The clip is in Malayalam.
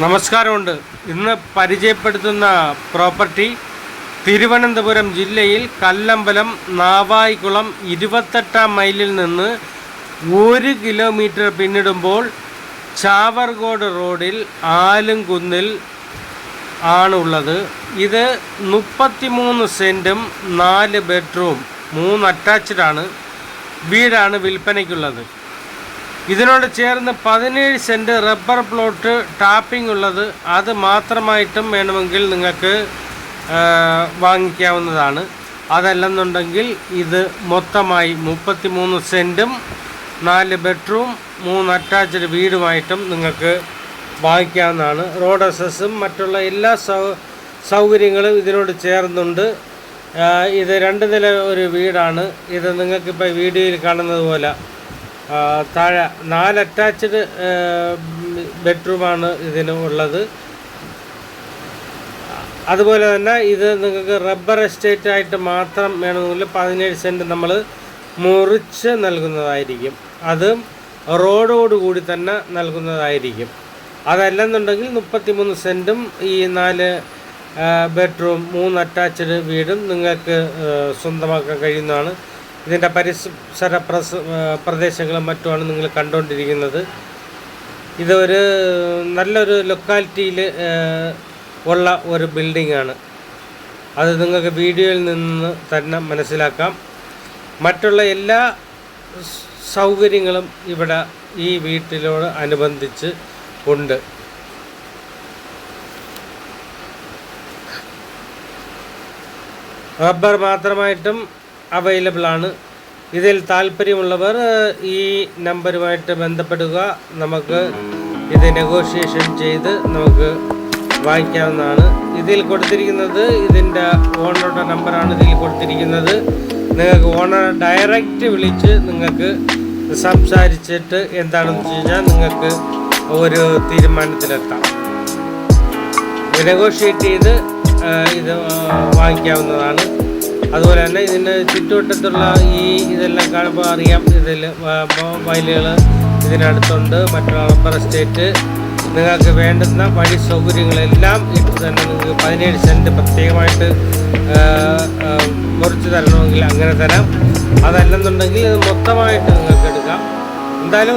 നമസ്കാരമുണ്ട്. ഇന്ന് പരിചയപ്പെടുത്തുന്ന പ്രോപ്പർട്ടി തിരുവനന്തപുരം ജില്ലയിൽ കല്ലമ്പലം നാവായിക്കുളം ഇരുപത്തെട്ടാം മൈലിൽ നിന്ന് ഒരു കിലോമീറ്റർ പിന്നിടുമ്പോൾ ചാവർകോട് റോഡിൽ ആലുംകുന്നിൽ ആണുള്ളത്. ഇത് മുപ്പത്തിമൂന്ന് സെന്റും നാല് ബെഡ്റൂം മൂന്ന് അറ്റാച്ച്ഡ് ആണ് വീടാണ് വിൽപ്പനയ്ക്കുള്ളത്. ഇതിനോട് ചേർന്ന് പതിനേഴ് സെന്റ് റബ്ബർ പ്ലോട്ട് ടാപ്പിംഗ് ഉള്ളത് അത് മാത്രമായിട്ടും വേണമെങ്കിൽ നിങ്ങൾക്ക് വാങ്ങിക്കാവുന്നതാണ്. അതല്ലെന്നുണ്ടെങ്കിൽ ഇത് മൊത്തമായി മുപ്പത്തി മൂന്ന് സെന്റും നാല് ബെഡ്റൂം മൂന്ന് അറ്റാച്ച്ഡ് വീടുമായിട്ടും നിങ്ങൾക്ക് വാങ്ങിക്കാവുന്നതാണ്. റോഡ് അസസ്സും മറ്റുള്ള എല്ലാ സൗ സൗകര്യങ്ങളും ഇതിനോട് ചേർന്നുണ്ട്. ഇത് രണ്ട് നില ഒരു വീടാണ്. ഇത് നിങ്ങൾക്കിപ്പോൾ വീഡിയോയിൽ കാണുന്നത് പോലെ താഴെ നാല് അറ്റാച്ച്ഡ് ബെഡ്റൂമാണ് ഇതിന് ഉള്ളത്. അതുപോലെ തന്നെ ഇത് നിങ്ങൾക്ക് റബ്ബർ എസ്റ്റേറ്റ് ആയിട്ട് മാത്രം വേണമെങ്കിൽ പതിനേഴ് സെന്റ് നമ്മൾ മുറിച്ച് നൽകുന്നതായിരിക്കും. അതും റോഡോട് കൂടി തന്നെ നൽകുന്നതായിരിക്കും. അതല്ലെന്നുണ്ടെങ്കിൽ മുപ്പത്തിമൂന്ന് സെന്റും ഈ നാല് ബെഡ്റൂം മൂന്ന് അറ്റാച്ച്ഡ് വീടും നിങ്ങൾക്ക് സ്വന്തമാക്കാൻ കഴിയുന്നതാണ്. ഇതിന്റെ പരിസര പ്രസ പ്രദേശങ്ങളും മറ്റുമാണ് നിങ്ങൾ കണ്ടുകൊണ്ടിരിക്കുന്നത്. ഇതൊരു നല്ലൊരു ലൊക്കാലിറ്റിയിൽ ഉള്ള ഒരു ബിൽഡിംഗ് ആണ് അത് നിങ്ങൾക്ക് വീഡിയോയിൽ നിന്ന് തന്നെ മനസ്സിലാക്കാം. മറ്റുള്ള എല്ലാ സൗകര്യങ്ങളും ഇവിടെ ഈ വീട്ടിലോട് അനുബന്ധിച്ച് ഉണ്ട്. റബ്ബർ മാത്രമായിട്ടും അവൈലബിൾ ആണ്. ഇതിൽ താല്പര്യമുള്ളവർ ഈ നമ്പറുമായിട്ട് ബന്ധപ്പെടുക. നമുക്ക് ഇത് നെഗോഷിയേഷൻ ചെയ്ത് നമുക്ക് വാങ്ങിക്കാവുന്നതാണ്. ഇതിൽ കൊടുത്തിരിക്കുന്നത് ഇതിന്റെ ഓണറുടെ നമ്പറാണ് ഇതിൽ കൊടുത്തിരിക്കുന്നത്. നിങ്ങൾക്ക് ഓണർ ഡയറക്റ്റ് വിളിച്ച് നിങ്ങൾക്ക് സംസാരിച്ചിട്ട് എന്താണെന്ന് വെച്ച് കഴിഞ്ഞാൽ നിങ്ങൾക്ക് ഒരു തീരുമാനത്തിലെത്താം. നെഗോഷിയേറ്റ് ചെയ്ത് ഇത് വാങ്ങിക്കാവുന്നതാണ്. അതുപോലെ തന്നെ ഇതിന്റെ ചുറ്റുവട്ടത്തുള്ള ഈ ഇതെല്ലാം കാണുമ്പോൾ അറിയാം ഇതിൽ വയലുകൾ ഇതിനടുത്തുണ്ട് മറ്റുള്ള റബ്ബർ എസ്റ്റേറ്റ്. നിങ്ങൾക്ക് വേണ്ടുന്ന വഴി സൗകര്യങ്ങളെല്ലാം ഇട്ട് തന്നെ നിങ്ങൾക്ക് പതിനേഴ് സെന്റ് പ്രത്യേകമായിട്ട് മുറിച്ച് തരണമെങ്കിൽ അങ്ങനെ തരാം. അതല്ലെന്നുണ്ടെങ്കിൽ ഇത് മൊത്തമായിട്ട് നിങ്ങൾക്ക് എടുക്കാം. എന്തായാലും